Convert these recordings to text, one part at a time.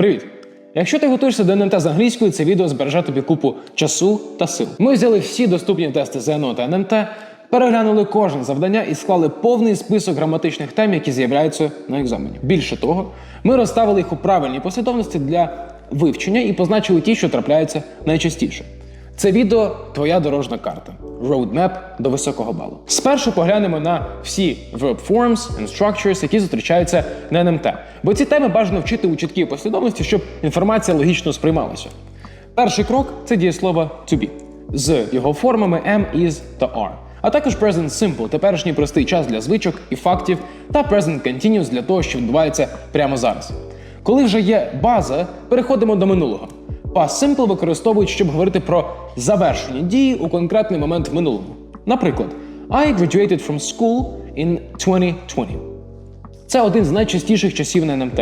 Привіт! Якщо ти готуєшся до НМТ з англійською, це відео збереже тобі купу часу та сил. Ми взяли всі доступні тести ЗНО та НМТ, переглянули кожне завдання і склали повний список граматичних тем, які з'являються на екзамені. Більше того, ми розставили їх у правильній послідовності для вивчення і позначили ті, що трапляються найчастіше. Це відео твоя дорожна карта. Roadmap до високого балу. Спершу поглянемо на всі verb forms and structures, які зустрічаються на НМТ. Бо ці теми бажано вчити у чіткій послідовності, щоб інформація логічно сприймалася. Перший крок це дієслово to be з його формами am, is та are. А також present simple, теперішній простий час для звичок і фактів, та present continuous для того, що відбувається прямо зараз. Коли вже є база, переходимо до минулого. Past simple використовують, щоб говорити про завершення дії у конкретний момент в минулому. Наприклад, I graduated from school in 2020. Це один з найчастіших часів на НМТ.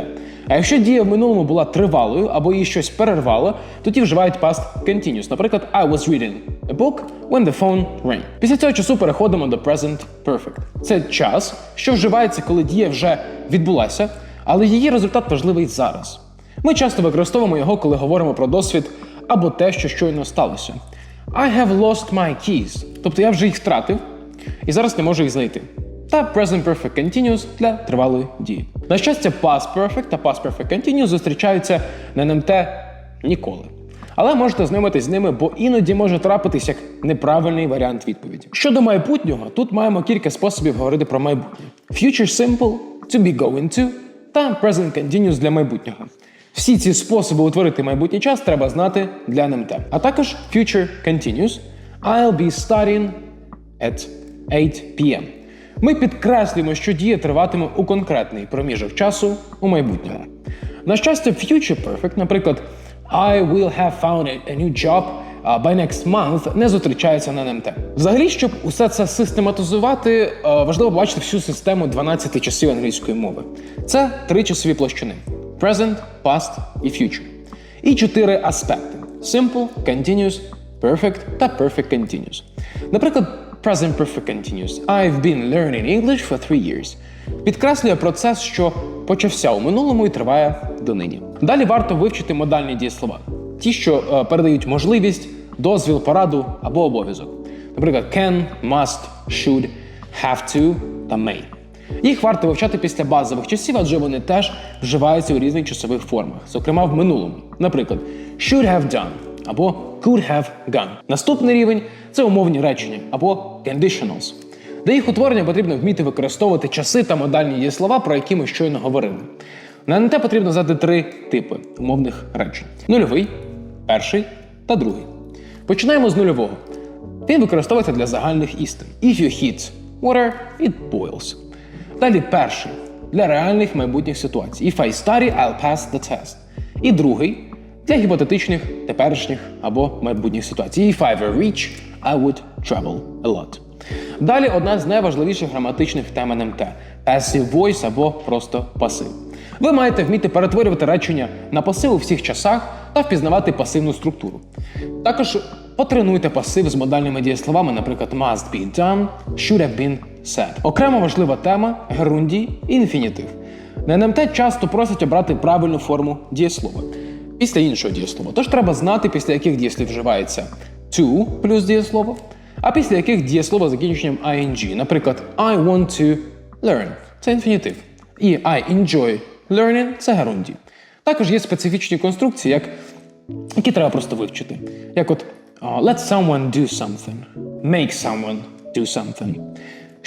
А якщо дія в минулому була тривалою або її щось перервало, тоді вживають past continuous. Наприклад, I was reading a book when the phone rang. Після цього часу переходимо до present perfect. Це час, що вживається, коли дія вже відбулася, але її результат важливий зараз. Ми часто використовуємо його, коли говоримо про досвід або те, що щойно сталося. I have lost my keys. Тобто я вже їх втратив і зараз не можу їх знайти. Та present perfect continuous для тривалої дії. На щастя, past perfect та past perfect continuous зустрічаються на НМТ ніколи. Але можете знайомитись з ними, бо іноді може трапитись як неправильний варіант відповіді. Щодо майбутнього, тут маємо кілька способів говорити про майбутнє: future simple, to be going to та present continuous для майбутнього. Всі ці способи утворити майбутній час треба знати для НМТ. А також future continuous. I'll be studying at 8 p.m. Ми підкреслюємо, що дія триватиме у конкретний проміжок часу у майбутньому. На щастя, future perfect, наприклад, I will have found a new job by next month, не зустрічається на НМТ. Взагалі, щоб усе це систематизувати, е, важливо бачити всю систему 12 часів англійської мови. Це три часові площини: present, past і future. І чотири аспекти: simple, continuous, perfect та perfect continuous. Наприклад, present perfect continuous. I've been learning English for three years. Підкреслює процес, що почався у минулому і триває донині. Далі варто вивчити модальні дієслова, ті, що е, передають можливість, дозвіл, пораду або обов'язок. Наприклад, can, must, should, have to та may. Їх варто вивчати після базових часів, адже вони теж вживаються у різних часових формах, зокрема в минулому. Наприклад, should have done або could have gone. Наступний рівень це умовні речення або conditionals. Для їх утворення потрібно вміти використовувати часи та модальні дієслова, про які ми щойно говорили. На НТ потрібно знати три типи умовних речень: нульовий, перший та другий. Починаємо з нульового. Він використовується для загальних істин. If you hit water, it boils. Далі перший для реальних майбутніх ситуацій. If I study, I'll pass the test. І другий для гіпотетичних, теперішніх або майбутніх ситуацій. If I were rich, I would travel a lot. Далі одна з найважливіших граматичних тем НМТ passive voice або просто пасив. Ви маєте вміти перетворювати речення на пасив у всіх часах та впізнавати пасивну структуру. Також потренуйте пасив з модальними дієсловами, наприклад, must be done, should have been said. Окремо важлива тема герундій і інфінітив. На НМТ часто просять обрати правильну форму дієслова після іншого дієслова. Тож треба знати, після яких дієслів вживається to плюс дієслово, а після яких дієслово з закінченням ing. Наприклад, I want to learn це інфінітив. І I enjoy learning це герундій. Також є специфічні конструкції, як, які треба просто вивчити. Як от let someone do something, make someone do something.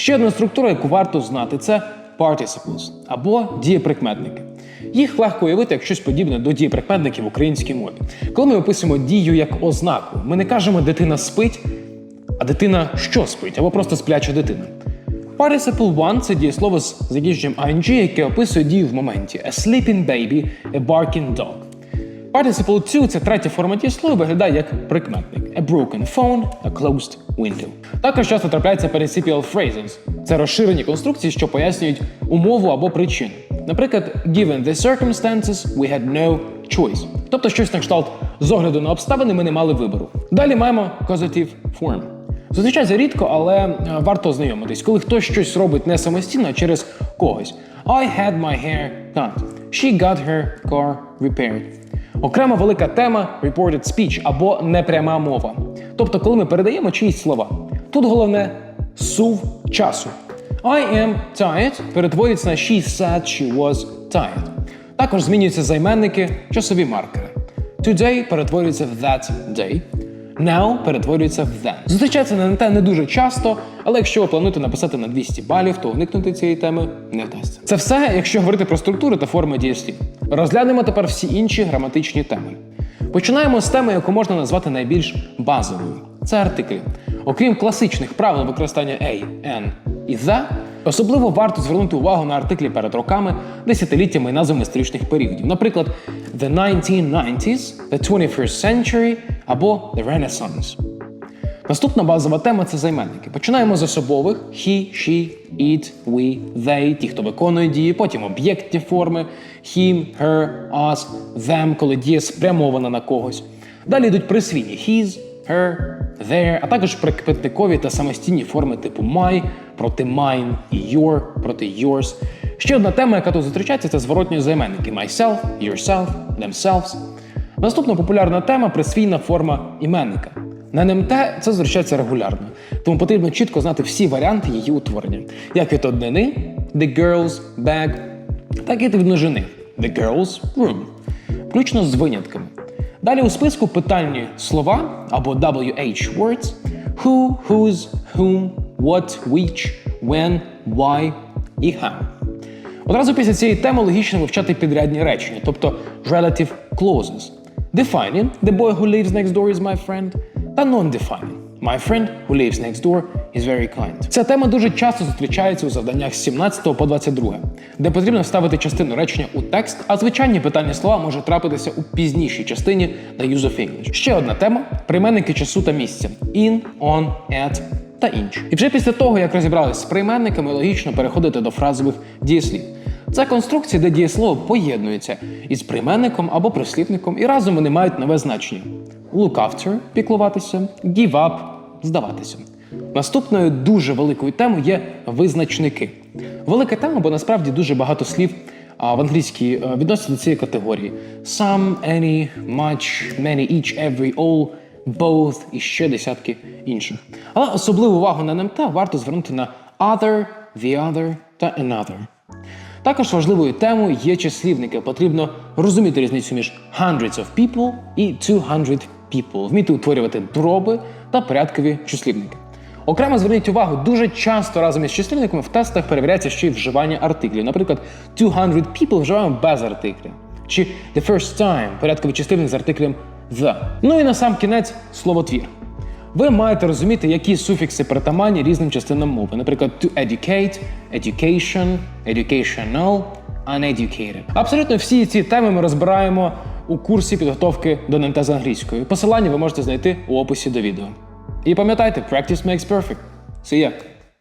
Ще одна структура, яку варто знати, це participles або дієприкметники. Їх легко уявити як щось подібне до дієприкметників в українській мові. Коли ми описуємо дію як ознаку, ми не кажемо дитина спить, а дитина що спить, або просто спляча дитина. Participle one – це дієслово з закінченням ing, яке описує дію в моменті a sleeping baby, a barking dog. Participle two – це третя форма дієслова, виглядає як прикметник a broken phone, a closed window. Також часто трапляється participial phrases – це розширені конструкції, що пояснюють умову або причину. Наприклад, given the circumstances, we had no choice. Тобто щось на кшталт з огляду на обставини ми не мали вибору. Далі маємо causative form. Зустрічається рідко, але е, варто ознайомитись, коли хтось щось робить не самостійно, а через когось. I had my hair cut. She got her car repaired. Окрема велика тема reported speech або непряма мова. Тобто, коли ми передаємо чиїсь слова. Тут головне сув часу. I am tired перетворюється на she said she was tired. Також змінюються займенники, часові маркери. Today перетворюється в that day. Now перетворюється в then. Зустрічається на НТ не дуже часто, але якщо ви плануєте написати на 200 балів, то уникнути цієї теми не вдасться. Це все, якщо говорити про структури та форми дієслів. Розглянемо тепер всі інші граматичні теми. Починаємо з теми, яку можна назвати найбільш базовою. Це артиклі. Окрім класичних правил використання a, n і the, особливо варто звернути увагу на артиклі перед роками, десятиліттями і назвами історичних періодів. Наприклад, the 1990s, the 21st century або the Renaissance. Наступна базова тема це займенники. Починаємо з особових: he, she, it, we, they, ті, хто виконує дії, потім об'єктні форми him, her, us, them, коли дія спрямована на когось. Далі йдуть присвійні his, her, their, а також прикметникові та самостійні форми типу my проти mine і your проти yours. Ще одна тема, яка тут зустрічається, це зворотні займенники myself, yourself, themselves. Наступна популярна тема присвійна форма іменника. На НМТ це зустрічається регулярно, тому потрібно чітко знати всі варіанти її утворення, як від однини the girl's bag, так і від множини the girl's room, включно з винятками. Далі у списку питальні слова або WH words who, whose, whom, what, which, when, why і how. Одразу після цієї теми логічно вивчати підрядні речення, тобто relative clauses. Defining the boy who lives next door is my friend та non-defining. My friend who lives next door is very kind. Ця тема дуже часто зустрічається у завданнях з 17 по 22, де потрібно вставити частину речення у текст, а звичайні питальні слова може трапитися у пізнішій частині на Use of English. Ще одна тема прийменники часу та місця: in, on, at та інші. І вже після того, як розібрались з прийменниками, логічно переходити до фразових дієслів. Це конструкції, де дієслово поєднується із прийменником або прислівником, і разом вони мають нове значення: look after – піклуватися, give up – здаватися. Наступною дуже великою темою є визначники. Велика тема, бо насправді дуже багато слів в англійській е, відносяться до цієї категорії: some, any, much, many, each, every, all, both і ще десятки інших. Але особливу увагу на НМТ варто звернути на other, the other та another. Також важливою темою є числівники. Потрібно розуміти різницю між hundreds of people і 200 people, вміти утворювати дроби та порядкові числівники. Окремо зверніть увагу, дуже часто разом із числівниками в тестах перевіряється ще й вживання артиклів. Наприклад, 200 people вживаємо без артикля. Чи the first time порядковий числівник з артиклем the. Ну і на сам кінець словотвір. Ви маєте розуміти, які суфікси притаманні різним частинам мови. Наприклад, to educate, education, educational, uneducated. Абсолютно всі ці теми ми розбираємо у курсі підготовки до НМТ з англійської. Посилання ви можете знайти у описі до відео. І пам'ятайте, practice makes perfect. See ya!